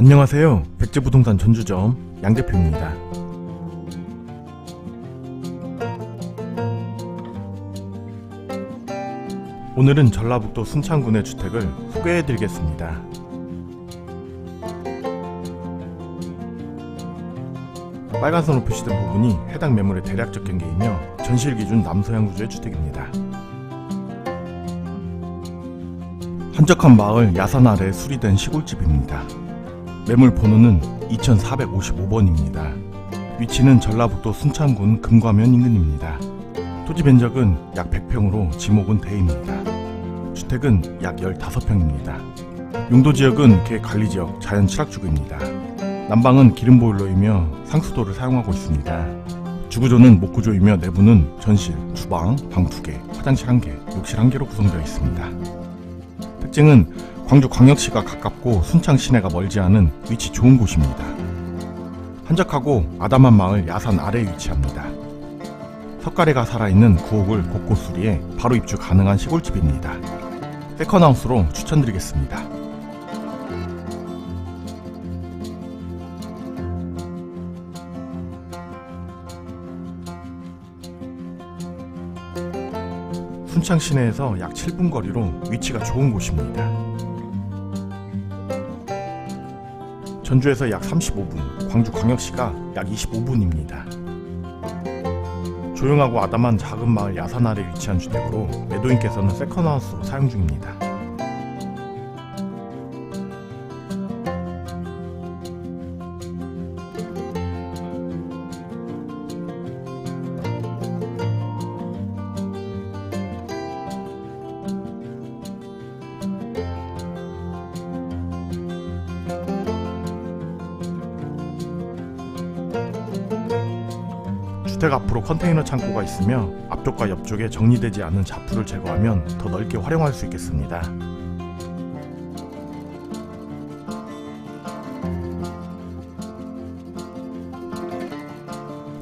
안녕하세요. 백제부동산 전주점 양 대표입니다. 오늘은 전라북도 순창군의 주택을 소개해 드리겠습니다. 빨간 선으로 표시된 부분이 해당 매물의 대략적 경계이며 전실 기준 남서양 구조의 주택입니다. 한적한 마을 야산 아래 수리된 시골집입니다. 매물 번호는 2455번입니다. 위치는 전라북도 순창군 금과면 인근입니다. 토지 면적은 약 100평으로 지목은 대입니다. 주택은 약 15평입니다. 용도 지역은 계관리지역 자연 칠학주구입니다. 난방은 기름 보일러이며 상수도를 사용하고 있습니다. 주구조는 목구조이며 내부는 전실, 주방, 방 2개, 화장실 1개, 욕실 1개로 구성되어 있습니다. 특징은 광주 광역시가 가깝고 순창 시내가 멀지 않은 위치 좋은 곳입니다. 한적하고 아담한 마을 야산 아래에 위치합니다. 석가래가 살아있는 구옥을 곳곳 수리해 바로 입주 가능한 시골집입니다. 세컨하우스로 추천드리겠습니다. 순창 시내에서 약 7분 거리로 위치가 좋은 곳입니다. 전주에서 약 35분, 광주 광역시가 약 25분입니다. 조용하고 아담한 작은 마을 야산 아래 위치한 주택으로 매도인께서는 세컨하우스로 사용 중입니다. 주택 앞으로 컨테이너 창고가 있으며 앞쪽과 옆쪽에 정리되지 않은 자풀을 제거하면 더 넓게 활용할 수 있겠습니다.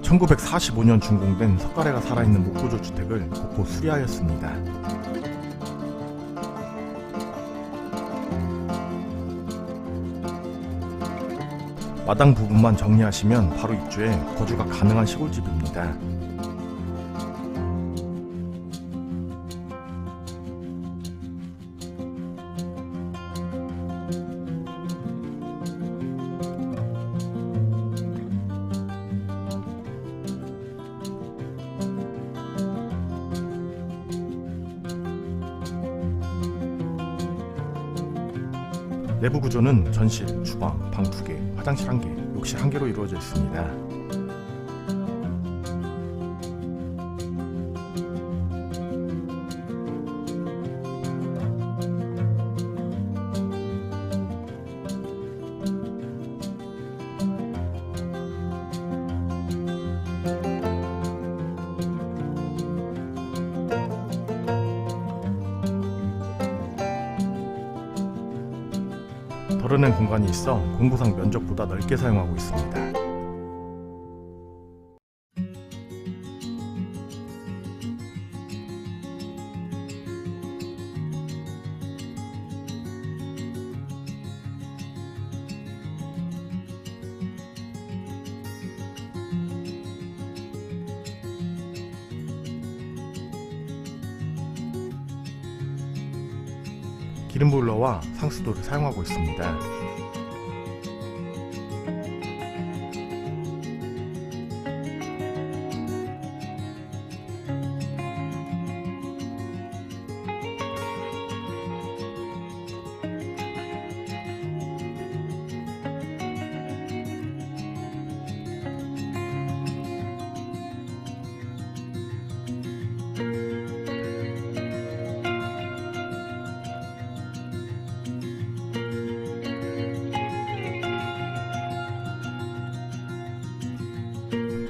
(1945년) 준공된 석가래가 살아있는 목구조 주택을 곳곳 수리하였습니다. 마당 부분만 정리하시면 바로 입주해 거주가 가능한 시골집입니다. 내부 구조는 전실, 주방, 방 2개, 화장실 1개, 욕실 1개로 이루어져 있습니다. 덜어낸 공간이 있어 공구상 면적보다 넓게 사용하고 있습니다. 기름 보일러와 상수도를 사용하고 있습니다.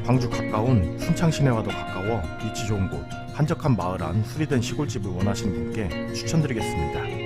광주 가까운 순창 시내와도 가까워 위치 좋은 곳, 한적한 마을 안 수리된 시골집을 원하시는 분께 추천드리겠습니다.